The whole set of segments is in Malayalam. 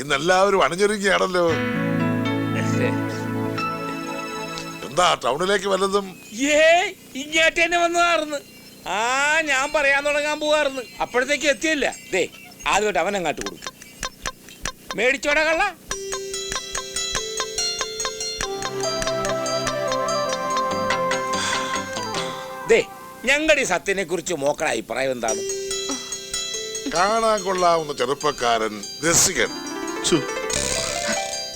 ഇന്ന് എല്ലാവരും അണിഞ്ഞൊരുങ്ങിയാണല്ലോ എന്താ ടൗണിലേക്ക് വല്ലതും? ഏ ഇങ്ങോട്ട് തന്നെ വന്നതാർന്ന്. ആ ഞാൻ പറയാൻ തുടങ്ങാൻ പോവാർന്ന്. അപ്പോഴത്തേക്ക് എത്തിയില്ല. ദേ ആദ്യമായിട്ട് അവൻ അങ്ങാട്ട് കൊടുക്കും. മേടിച്ചോടെ കള്ള. ദേ ഞങ്ങളുടെ ഈ സത്യനെ കുറിച്ച് മോക്കട അഭിപ്രായം എന്താണ്? കാണാൻ കൊള്ളാവുന്ന ചെറുപ്പക്കാരൻ രസികൻ.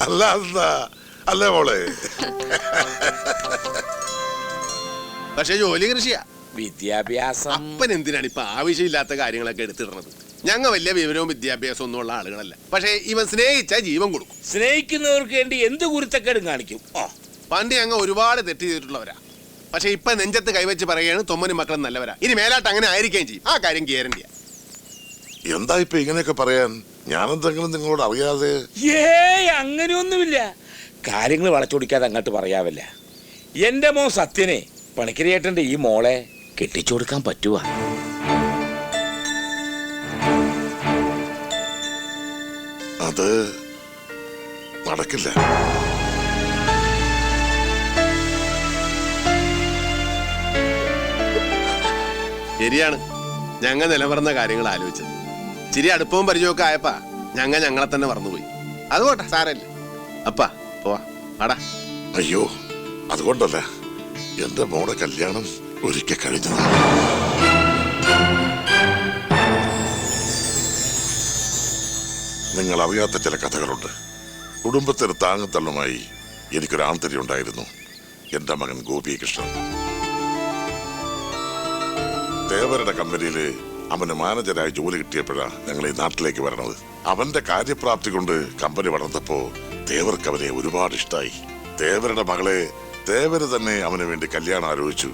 അല്ല അല്ലേ. മോളെ? പക്ഷെ ജോലി കൃഷിയാ. വിദ്യാഭ്യാസം. അപ്പൻ എന്തിനാണ് ഇപ്പൊ ആവശ്യമില്ലാത്ത കാര്യങ്ങളൊക്കെ എടുത്തിടുന്നത്? ഞങ്ങൾ വലിയ വിവരവും വിദ്യാഭ്യാസം ഒന്നും ഉള്ള ആളുകളല്ല. പക്ഷേ ഇവൻ സ്നേഹിച്ചാൽ ജീവൻ കൊടുക്കും. സ്നേഹിക്കുന്നവർക്ക് വേണ്ടി എന്ത് കുരുത്തക്കേടും കാണിക്കും? ഓ പണ്ട് ഞങ്ങൾ ഒരുപാട് തെറ്റ് ചെയ്തിട്ടുള്ളവരാ. പക്ഷെ ഇപ്പൊ നെഞ്ചത്ത് കൈവച്ച് പറയുകയാണ് തൊമ്മനും മക്കളും നല്ലവരാ. ഇനി മേലാട്ട് അങ്ങനെ ആയിരിക്കുകയും ചെയ്യും. ആ കാര്യം ഗ്യാരണ്ടിയാ. എന്താ ഇപ്പൊ ഇങ്ങനെയൊക്കെ പറയാൻ? ഞാനെന്തെങ്കിലും നിങ്ങളോട് അറിയാതെ ഏയ് അങ്ങനെയൊന്നുമില്ല. കാര്യങ്ങൾ വളച്ചൊടിക്കാതെ അങ്ങോട്ട് പറയാവില്ല. എന്റെ മോൻ സത്യനെ പണിക്കരിയേട്ടന്റെ ഈ മോളെ കെട്ടിച്ചു കൊടുക്കാൻ പറ്റുക അത് നടക്കില്ല. ശരിയാണ്. ഞങ്ങൾ നിലവറന്ന കാര്യങ്ങൾ ആലോചിച്ചത് ചിരി അടുപ്പവും പരിചയമൊക്കെ ആയപ്പാ. ഞങ്ങൾ ഞങ്ങളെ തന്നെ മറന്നുപോയി. അതുകൊട്ടെ സാരല്ലേ അപ്പാ പോവാ. അടാ അയ്യോ അതുകൊണ്ടല്ല. എന്റെ മോടെ കല്യാണം ഒരിക്കൽ കഴിഞ്ഞതാണ് നിങ്ങൾ അറിയാത്ത ചില കഥകളുണ്ട്. കുടുംബത്തിന് താങ്ങത്തള്ളുമായി എനിക്കൊരു ആന്തരി ഉണ്ടായിരുന്നു. എന്റെ മകൻ ഗോപികൃഷ്ണൻ. ദേവരുടെ കമ്പനിയിൽ അവന് മാനേജരായി ജോലി കിട്ടിയപ്പോഴാണ് ഞങ്ങൾ ഈ നാട്ടിലേക്ക് വരണത്. അവന്റെ കാര്യപ്രാപ്തി കൊണ്ട് കമ്പനി വളർന്നപ്പോ ദേവർക്ക് അവനെ ഒരുപാട് ഇഷ്ടമായി ദേവരുടെ മകളെ ദേവര് തന്നെ അവന് വേണ്ടി കല്യാണം ആലോചിച്ചു.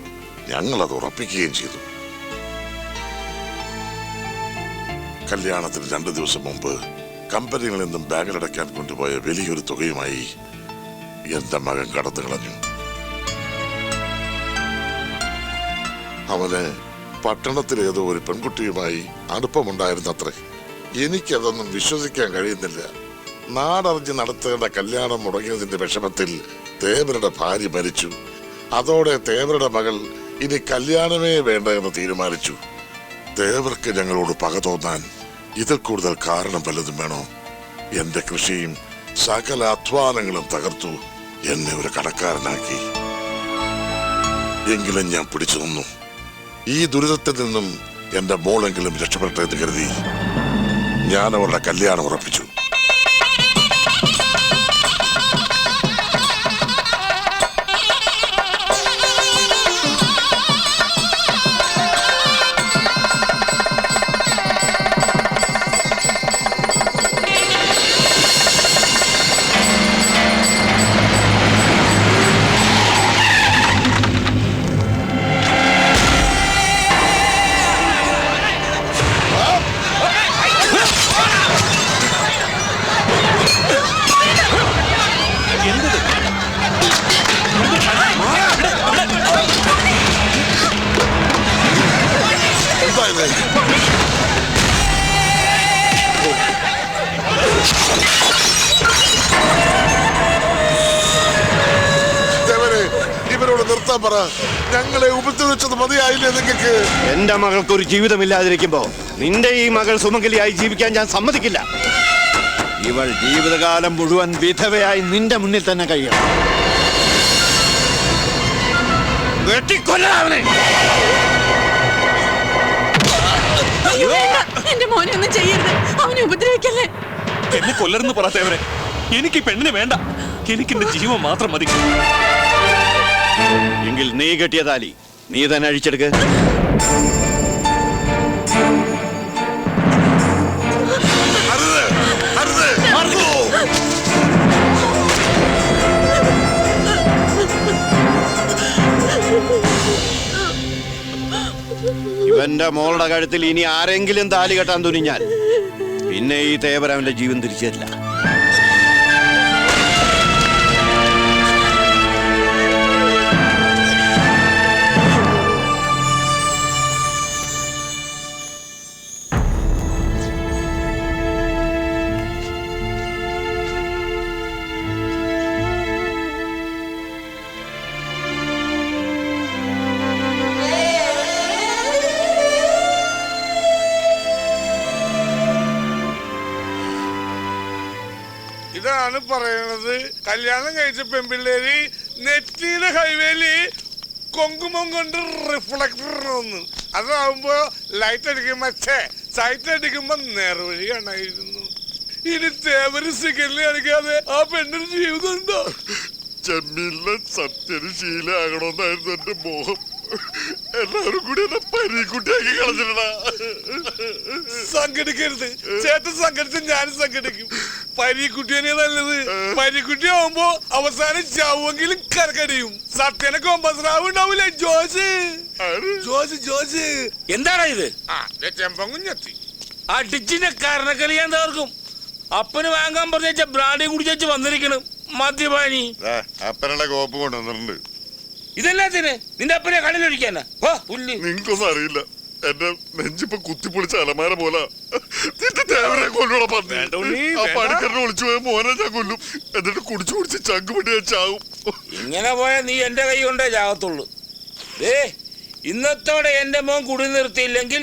ഞങ്ങൾ അത് ഉറപ്പിക്കുകയും ചെയ്തു. കല്യാണത്തിന് രണ്ടു ദിവസം മുമ്പ് കമ്പനികളിൽ നിന്നും ബാഗിലടയ്ക്കാൻ കൊണ്ടുപോയ വലിയൊരു തുകയുമായി എന്റെ മകൻ കടന്നു കളഞ്ഞു. അവന് പട്ടണത്തിലേതോ ഒരു പെൺകുട്ടിയുമായി അടുപ്പമുണ്ടായിരുന്നത്രേ. എനിക്കതൊന്നും വിശ്വസിക്കാൻ കഴിയുന്നില്ല. നാടറിഞ്ഞ് നടത്തേണ്ട കല്യാണം മുടങ്ങിയതിന്റെ വിഷമത്തിൽ തേവരുടെ ഭാര്യ മരിച്ചു. അതോടെ തേവരുടെ മകൾ ഇനി കല്യാണമേ വേണ്ട എന്ന് തീരുമാനിച്ചു. തേവർക്ക് ഞങ്ങളോട് പക തോന്നാൻ ഇതിൽ കൂടുതൽ കാരണം വല്ലതും വേണോ? എന്റെ കൃഷിയും സകല അധ്വാനങ്ങളും തകർത്തു എന്നെ ഒരു കടക്കാരനാക്കി. എങ്കിലും ഞാൻ പിടിച്ചു നിന്നു. ഈ ദുരിതത്തിൽ നിന്നും എന്റെ മോളെങ്കിലും രക്ഷപ്പെട്ടെ എന്ന് കരുതി ഞാൻ അവളുടെ കല്യാണം ഉറപ്പിച്ചു. നിർത്താൻ പറ? ഞങ്ങളെ ഉപദ്രവിച്ചത് മതിയായില്ലേ നിങ്ങൾക്ക് എന്റെ മകൾക്ക് ഒരു ജീവിതമില്ലാതിരിക്കുമ്പോ നിന്റെ ഈ മകൾ സുമംഗലിയായി ജീവിക്കാൻ ഞാൻ സമ്മതിക്കില്ല. ഇവൾ ജീവിതകാലം മുഴുവൻ വിധവയായി നിന്റെ മുന്നിൽ തന്നെ കഴിയണം. എന്റെ മോനെ ഒന്നും ചെയ്യരുത്. അവനെ ഉപദ്രവിക്കല്ലേ? എന്നെ കൊല്ലരുന്ന് പറയാത്തവരെ എനിക്ക് പെണ്ണിന് പെണ്ണിനെ വേണ്ട. എനിക്ക് എന്റെ ജീവൻ മാത്രം മതി. എങ്കിൽ നീ കെട്ടിയ താലി. നീ തന്നെ അഴിച്ചെടുക്ക. ഇവന്റെ മോളുടെ കഴുത്തിൽ ഇനി ആരെങ്കിലും താലി കെട്ടാൻ തുനിഞ്ഞാൽ പിന്നെ ഈ തേവർ അവന്റെ ജീവൻ തിരിച്ചു തരില്ല ഇതാണ് പറയുന്നത് കല്യാണം കഴിച്ച പെൺപിള്ളേര് നെറ്റിയിലെ ഹൈവേയിൽ കൊങ്കുമം കൊണ്ട് റിഫ്ലക്ടർ ഒന്ന് അതാവുമ്പോ ലൈറ്റ് അടിക്കുമ്പോ ഛേ സൈറ്റ് അടിക്കുമ്പോ നേർവഴി കാണായിരുന്നു. ഇനി തേവര് സിഗരറ്റ് അടിക്കാതെ ആ പെണ്ണിന് ജീവിതം ഉണ്ടോ? ചെമ്മീനിലെ സത്യന് ശീലമാകണമെന്നായിരുന്നു എന്റെ മോഹം. എല്ലാവരും കൂടി എന്നെ പരീക്കുട്ടിയാക്കി കളഞ്ഞിട്ടാ. സംഘടിക്കരുത്. ചേട്ടൻ സംഘടിച്ച് ഞാനും സംഘടിക്കും. പരീക്കുട്ടിയെ നല്ലത്. പരീക്കുട്ടി ആവുമ്പോ അവസാനം ചാവുമെങ്കിലും കരക്കടിയും സത്യനെ കൊമ്പസ്രാവ് ഉണ്ടാവൂലേ ജോസ്? ജോസ് ജോസ്. എന്താണ് ഇത്? ആ ദേ ചെമ്പങ്കുഞ്ഞെത്തി അടിച്ചിന്റെ തീർക്കും തകർക്കും. അപ്പന് വാങ്ങാൻ പറഞ്ഞ ബ്രാഡി കുടിച്ചു വന്നിരിക്കണം. മദ്യപാനി അപ്പനുള്ള കോപ്പ് കൊണ്ടുവന്നിട്ടുണ്ട്. ഇതെല്ലാത്തിന് നിന്റെ അപ്പനെ പുല്ല്. നിങ്ങൾക്കൊന്നും അറിയില്ല. എന്റെ നെഞ്ചിപ്പൊ കുത്തിപ്പൊളിച്ച അലമാര പോലെ. തേവരെ കൊല്ലൂടെ ആ പോയ മോനെ ഞാൻ കൊല്ലും. എന്നിട്ട് കുടിച്ചു കുടിച്ച് ചങ്ക് പിടി ഞാൻ ചാവും. ഇങ്ങനെ പോയാൽ നീ എന്റെ കൈ കൊണ്ടേ ചാകത്തുള്ളൂ. ഏ ഇന്നത്തോടെ എന്റെ മോൻ കുടി നിർത്തിയില്ലെങ്കിൽ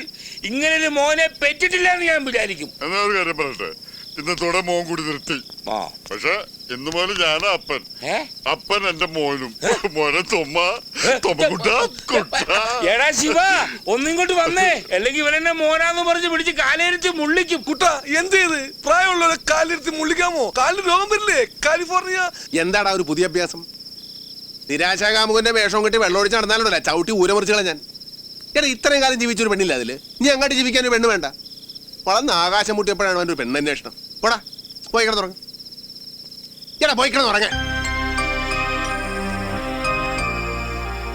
ഇങ്ങനൊരു മോനെ പെറ്റിട്ടില്ല എന്ന് ഞാൻ വിചാരിക്കും. എന്നാ ഒരു കാര്യം പറയട്ടെ? ഇന്നത്തോടെ മോൻ കൂടി നിർത്തി. പക്ഷെ ഇന്ന് മുതൽ ഞാനാ അപ്പൻ. അപ്പൻ എന്റെ മോനും. മോനെ തൊമ്മ. തൊമ്മക്കുട്ട കുട്ട. എടാ ശിവ ഒന്നിങ്ങോട്ട് വന്നേ. അല്ലെങ്കിൽ ഇവനെന്നെ മോനാന്ന് പറഞ്ഞ് പിടിച്ച് കാലേരിച്ച് മുള്ളിക്കും. കുട്ട എന്ത് ചെയ്ത് പ്രായമുള്ളവരെ കാലിരുത്തി മുള്ളിക്കാമോ? കാലിന് രോഗം വരില്ലേ? കാലിഫോർണിയ. എന്താടാ ഒരു പുതിയ അഭ്യാസം? നിരാശാകാമുകന്റെ വേഷം കെട്ടി വെള്ളമൊഴിച്ച് നടന്നാലുണ്ടല്ല? ചവിട്ടി ഊരമുറിച്ച് ഞാൻ എടാ ഇത്രയും കാലം ജീവിച്ചൊരു പെണ്ണില്ല അതിൽ? നീ അങ്ങോട്ട് ജീവിക്കാൻ ഒരു പെണ്ണ് വേണ്ട. വളർന്ന് ആകാശം മുട്ടിയപ്പോഴാണ് അവന്റെ ഒരു പെണ്ണന്വേഷണം പോടാ പോയി കിടന്നുറങ്ങ എടാ പോയി കിടന്നുറങ്ങ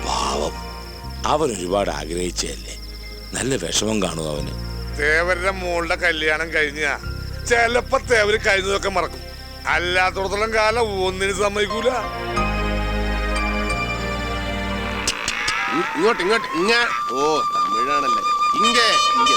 പാവം. അവൻ ഒരുപാട് ആഗ്രഹിച്ചതല്ലേ? നല്ല വിഷമം കാണും അവന്. തേവരുടെ മോളുടെ കല്യാണം കഴിഞ്ഞ ചിലപ്പോ തേവര് കഴിഞ്ഞതൊക്കെ മറക്കും. അല്ലാത്തടത്തോളം കാലം ഒന്നിനും സമ്മതിക്കൂല. ഇങ്ങോട്ട് ഇങ്ങോട്ട് ഇങ്ങ ഓ തമിഴാണല്ലേ. ഇങ്ങേ ഇങ്ങേ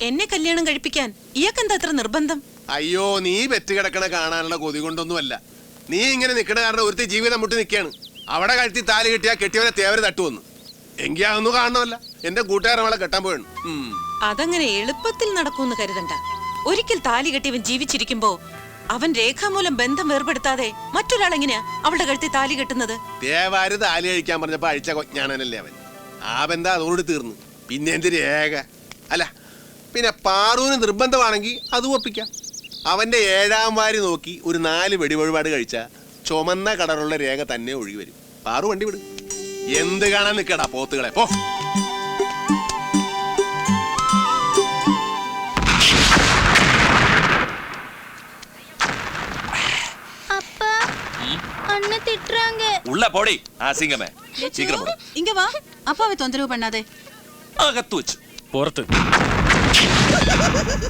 എന്നെ കല്യാണം കഴിപ്പിക്കാൻ ഇയാക്കെന്താ അത്ര നിർബന്ധം? അയ്യോ നീ വെറ്റ് കിടക്കണ കാണാനുള്ള കൊതി കൊണ്ടൊന്നുമല്ല. നീ ഇങ്ങനെ നിൽക്കണ കാരണം ഒരുത്തി ജീവിതം മുട്ടി നിൽക്കുകയാണ് അവിടെ കഴുത്തി താൽ കിട്ടിയാ കെട്ടിയവനെ തേവര് തട്ടുവന്നു. എങ്കിൽ അതൊന്നും കാണണമല്ല. എന്റെ കൂട്ടുകാരൻ അവളെ കെട്ടാൻ പോയാണ് അതങ്ങനെ എളുപ്പത്തിൽ നടക്കൂന്ന് കരുതണ്ട. ഒരിക്കൽ താലി കെട്ടിയവൻ ജീവിച്ചിരിക്കുമ്പോ അവൻ രേഖാമൂലം ബന്ധം വേർപെടുത്താതെ മറ്റൊരാൾ എങ്ങനെയാ അവളുടെ കഴുത്തി താലി കെട്ടുന്നത്? തേവാര് താലി കഴിക്കാൻ പറഞ്ഞപ്പോ അഴിച്ച കൊഞ്ഞാണനല്ലേ അവൻ. ആ ബന്ധം അതോട് തീർന്നു. പിന്നെ എന്ത് രേഖ? അല്ല പിന്നെ പാറൂന് നിർബന്ധമാണെങ്കിൽ അത് ഒപ്പിക്കാം അവന്റെ ഏഴാം വാരി നോക്കി ഒരു നാല് വെടിവഴിപാട് കഴിച്ച ചുമന്ന കടറുള്ള രേഖ തന്നെ ഒഴുകി വരും പാറു വണ്ടി വിടും എന്ത് കാണാൻ നിൽക്കടാ പോത്തുകളെ പോ அப்பா அண்ணன் திட்டுறாங்க ഉള്ള പോടി ആസിംഗമേ ശീഘ്രം പോടി. ഇങ്ങ വാ അപ്പാവെ തൊന്തരവ്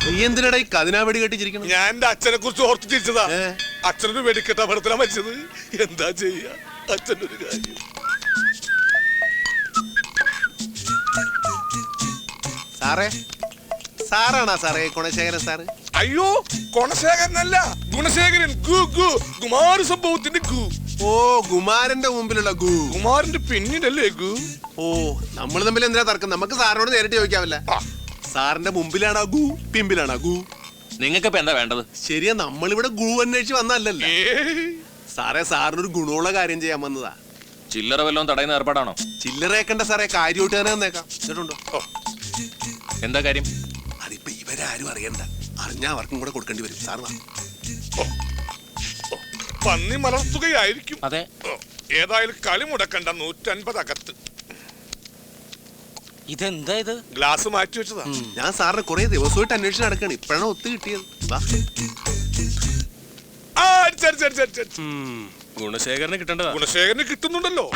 നീ എന്തിനടാ ഈ കതിനാ വെടി കെട്ടിച്ചിരിക്കണം ഞാൻ എന്റെ അച്ഛനെ കുറിച്ച് ഓർത്തു ചിരിച്ചതാ. ഏ? അച്ഛനൊരു വെടിക്കെട്ട അപകടത്തിലാ മരിച്ചത് എന്താ ചെയ്യാ? അച്ഛന്റെ ഒരു കാര്യം. സാറേ സാറാണാ സാറേ കുണശേഖരൻ സാറ്? അയ്യോ കൊണശേഖരനല്ല ഗുണശേഖരൻ. ഗു ഗു. കുമാര സംഭവത്തിന്റെ ഗു. ഓ കുമാരന്റെ മുമ്പിലുള്ള ഗു. കുമാരന്റെ പിന്നിലല്ലേ ഗു? ഓ നമ്മൾ തമ്മിൽ എന്തിനാ തർക്കം? നമുക്ക് സാറിനോട് നേരിട്ട് ചോദിക്കാവില്ല ആ. സാറിന്റെ മുമ്പിലാണ് ഗു? പിമ്പിലാണ് ഗു? നിങ്ങൾക്ക് ഇപ്പൊ എന്താ വേണ്ടത്? ശരിയാ നമ്മളിവിടെ ഗു അന്വേഷിച്ച് വന്നല്ലല്ലോ. സാറേ സാറിനൊരു ഗുണമുള്ള കാര്യം ചെയ്യാൻ വന്നതാ. ചില്ലറ വല്ലതും തടയുന്ന ഏർപ്പാടാണോ? ചില്ലറേക്കണ്ട സാറേ കാര്യമായിട്ട് തന്നെ വന്നേക്കാം. എന്താ കാര്യം? അതിപ്പോ ഇവരാരും അറിയണ്ട. അറിഞ്ഞാ അവർക്കും കൂടെ കൊടുക്കേണ്ടി വരും. സാർ വാ. പന്നി മലർത്തുകയായിരിക്കും അതെ. ഏതായാലും കളി മുടക്കണ്ട നൂറ്റൻപത് അകത്ത്. ഇതെന്താ ഇത്? ഗ്ലാസ് മാറ്റി വെച്ചതാ. ഞാൻ സാറിന് കുറെ ദിവസമായിട്ട് അന്വേഷിച്ച് നടക്കാണ്. ഇപ്പോഴാണ് ഒത്തു കിട്ടിയത്. ഗുണശേഖരന് കിട്ടേണ്ടതാ. ഗുണശേഖരന് കിട്ടുന്നുണ്ടല്ലോ.